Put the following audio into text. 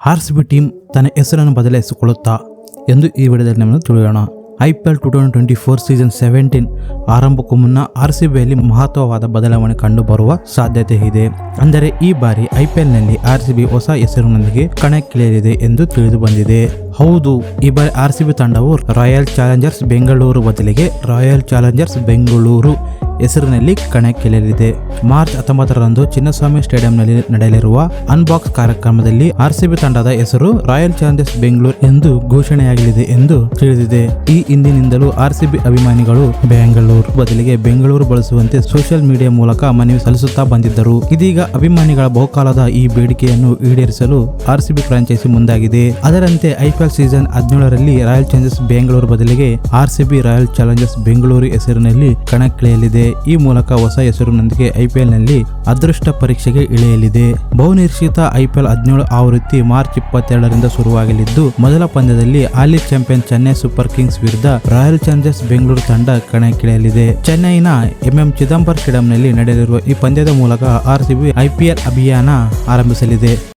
R team ತನ್ನ ಹೆಸರನ್ನು ಬದಲಾಯಿಸಿಕೊಳ್ಳುತ್ತಾ ಎಂದು ಈ ವಿಡಿಯೋದಲ್ಲಿ ನಮ್ಮನ್ನು ತಿಳಿಯೋಣ. I P L two thousand twenty four season seventeen ಆರಂಭಕ್ಕೂ ಮುನ್ನ ಆರ್ ಸಿ ಬಿಯಲ್ಲಿ ಮಹತ್ವವಾದ ಬದಲಾವಣೆ ಕಂಡುಬರುವ ಸಾಧ್ಯತೆ ಇದೆ. ಅಂದರೆ ಈ ಬಾರಿ ಐ ಪಿ ಎಲ್ನಲ್ಲಿ ಆರ್ ಸಿ ಬಿ ಹೊಸ ಹೆಸರಿನೊಂದಿಗೆ ಕಣಕ್ಕಿಳಿಯಲಿದೆ ಎಂದು ತಿಳಿದು ಬಂದಿದೆ. ಹೌದು, ಈ ಬಾರಿ ಆರ್ ಸಿ ಬಿ ತಂಡವು ರಾಯಲ್ ಚಾಲೆಂಜರ್ಸ್ ಬೆಂಗಳೂರು ಬದಲಿಗೆ ರಾಯಲ್ ಚಾಲೆಂಜರ್ಸ್ ಬೆಂಗಳೂರು ಹೆಸರಿನಲ್ಲಿ ಕಣಕ್ಕಿಳಿಯಲಿದೆ. ಮಾರ್ಚ್ ಹತ್ತೊಂಬತ್ತರಂದು ಚಿನ್ನಸ್ವಾಮಿ ಸ್ಟೇಡಿಯಂನಲ್ಲಿ ನಡೆಯಲಿರುವ ಅನ್ಬಾಕ್ಸ್ ಕಾರ್ಯಕ್ರಮದಲ್ಲಿ ಆರ್ಸಿಬಿ ತಂಡದ ಹೆಸರು ರಾಯಲ್ ಚಾಲೆಂಜರ್ಸ್ ಬೆಂಗಳೂರು ಎಂದು ಘೋಷಣೆಯಾಗಲಿದೆ ಎಂದು ತಿಳಿದಿದೆ. ಈ ಹಿಂದಿನಿಂದಲೂ ಆರ್ಸಿಬಿ ಅಭಿಮಾನಿಗಳು ಬೆಂಗಳೂರು ಬದಲಿಗೆ ಬೆಂಗಳೂರು ಬಳಸುವಂತೆ ಸೋಷಿಯಲ್ ಮೀಡಿಯಾ ಮೂಲಕ ಮನವಿ ಸಲ್ಲಿಸುತ್ತಾ ಬಂದಿದ್ದರು. ಇದೀಗ ಅಭಿಮಾನಿಗಳ ಬಹುಕಾಲದ ಈ ಬೇಡಿಕೆಯನ್ನು ಈಡೇರಿಸಲು ಆರ್ಸಿಬಿ ಫ್ರಾಂಚೈಸಿ ಮುಂದಾಗಿದೆ. ಅದರಂತೆ ಐಪಿಎಲ್ ಸೀಸನ್ ಹದಿನೇಳರಲ್ಲಿ ರಾಯಲ್ ಚಾಲೆಂಜರ್ಸ್ ಬೆಂಗಳೂರು ಬದಲಿಗೆ ಆರ್ಸಿಬಿ ರಾಯಲ್ ಚಾಲೆಂಜರ್ಸ್ ಬೆಂಗಳೂರು ಹೆಸರಿನಲ್ಲಿ ಕಣಕ್ಕಿಳಿಯಲಿದೆ. ಈ ಮೂಲಕ ಹೊಸ ಹೆಸರಿನೊಂದಿಗೆ ಐಪಿಎಲ್ನಲ್ಲಿ ಅದೃಷ್ಟ ಪರೀಕ್ಷೆಗೆ ಇಳಿಯಲಿದೆ. ಬಹುನಿರೀಕ್ಷಿತ ಐಪಿಎಲ್ ಹದಿನೇಳು ಆವೃತ್ತಿ ಮಾರ್ಚ್ ಇಪ್ಪತ್ತೆರಡರಿಂದ ಶುರುವಾಗಲಿದ್ದು, ಮೊದಲ ಪಂದ್ಯದಲ್ಲಿ ಹಾಲಿ ಚಾಂಪಿಯನ್ ಚೆನ್ನೈ ಸೂಪರ್ ಕಿಂಗ್ಸ್ ವಿರುದ್ಧ ರಾಯಲ್ ಚಾಲೆಂಜರ್ಸ್ ಬೆಂಗಳೂರು ತಂಡ ಕಣಕ್ಕಿಳಿಯಲಿದೆ. ಚೆನ್ನೈನ ಎಂಎಂ ಚಿದಂಬರ್ ಸ್ಟೇಡಿಯಂನಲ್ಲಿ ನಡೆಯಲಿರುವ ಈ ಪಂದ್ಯದ ಮೂಲಕ ಆರ್ಸಿಬಿ ಐಪಿಎಲ್ ಅಭಿಯಾನ ಆರಂಭಿಸಲಿದೆ.